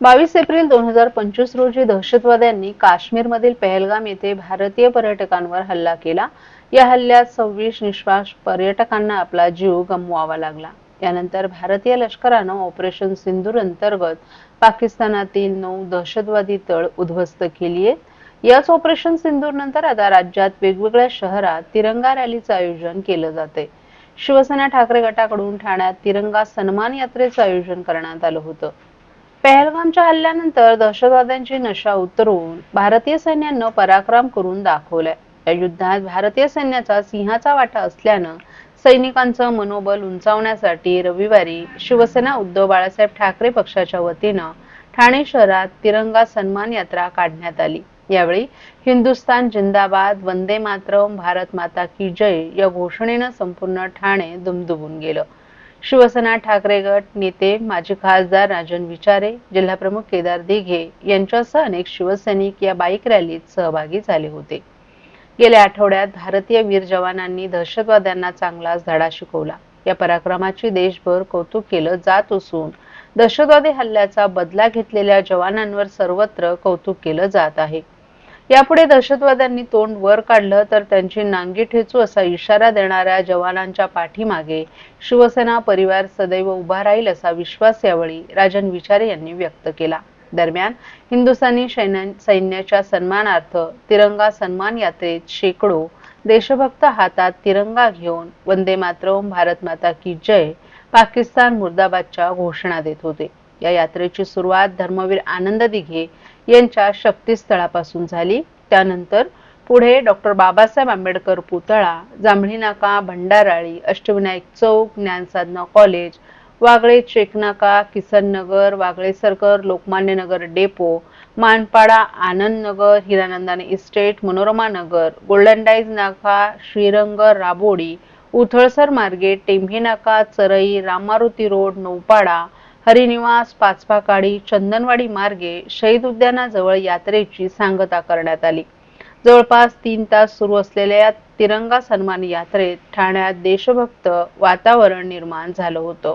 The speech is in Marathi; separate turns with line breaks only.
बावीस एप्रिल दोन हजार पंचवीस रोजी दहशतवाद्यांनी काश्मीरमधील पहलगाम येथे भारतीय पर्यटकांवर हल्ला केला. या हल्ल्यात सव्वीस निश्वास पर्यटकांना आपला जीव गमवावा लागला. यानंतर भारतीय लष्करानं ऑपरेशन सिंदूर अंतर्गत पाकिस्तानातील नऊ दहशतवादी तळ उद्ध्वस्त केली आहेत याच ऑपरेशन सिंदूर नंतर आता राज्यात वेगवेगळ्या शहरात तिरंगा रॅलीचं आयोजन केलं जाते शिवसेना ठाकरे गटाकडून ठाण्यात तिरंगा सन्मान यात्रेचं आयोजन करण्यात आलं होतं. पहलगामच्या हल्ल्यानंतर दहशतवाद्यांची नशा उतरवून भारतीय सैन्यानं पराक्रम करून दाखवलाय. या युद्धात भारतीय सैन्याचा सिंहाचा वाटा असल्यानं सैनिकांचं मनोबल उंचावण्यासाठी रविवारी शिवसेना उद्धव बाळासाहेब ठाकरे पक्षाच्या वतीनं ठाणे शहरात तिरंगा सन्मान यात्रा काढण्यात आली. यावेळी हिंदुस्तान जिंदाबाद वंदे मातरम भारत माता की जय या घोषणेनं संपूर्ण ठाणे दुमदुमून गेलं. शिवसेना ठाकरे गट नेते माजी खासदार राजन विचारे जिल्हाप्रमुख केदार दिघे यांच्यासह अनेक शिवसैनिक या बाईक रॅलीत सहभागी झाले होते. गेल्या आठवड्यात भारतीय वीर जवानांनी दहशतवाद्यांना चांगलाच धडा शिकवला. या पराक्रमाची देशभर कौतुक केलं जात असून दहशतवादी हल्ल्याचा बदला घेतलेल्या जवानांवर सर्वत्र कौतुक केलं जात आहे. यापुढे दहशतवाद्यांनी तोंड वर काढलं तर त्यांची नांगी ठेचू असा इशारा देणाऱ्या जवानांच्या पाठीमागे शिवसेना परिवार सदैव उभा राहील असा विश्वास यावेळी राजन विचारे यांनी व्यक्त केला. दरम्यान हिंदुस्थानी सैन्याच्या सन्मानार्थ तिरंगा सन्मान यात्रेत शेकडो देशभक्त हातात तिरंगा घेऊन वंदे मातरम भारत माता की जय पाकिस्तान मुर्दाबादच्या घोषणा देत होते. या यात्रेची सुरुवात धर्मवीर आनंद दिघे यांच्या शक्तीस्थळापासून झाली. त्यानंतर पुढे डॉक्टर बाबासाहेब आंबेडकर पुतळा जांभळी नाका भंडाराळी अष्टविनायक चौक ज्ञानसाधना कॉलेज वागळे चेकनाका किसन नगर वागळे सरकर Lokmanya Nagar depot Manpada Anand Nagar Hiranandani estate Manorama Nagar Golden Dyes Naka Shrirang Rabodi Uthalsar मार्गे टेंभी नाका चरई रामारुती रोड नौपाडा हरिनिवास पाचपाकाडी चंदनवाडी मार्गे शहीद उद्यानाजवळ यात्रेची सांगता करण्यात आली. जवळपास तीन तास सुरू असलेल्या तिरंगा सन्मान यात्रेत ठाण्यात देशभक्त वातावरण निर्माण झालं होतं.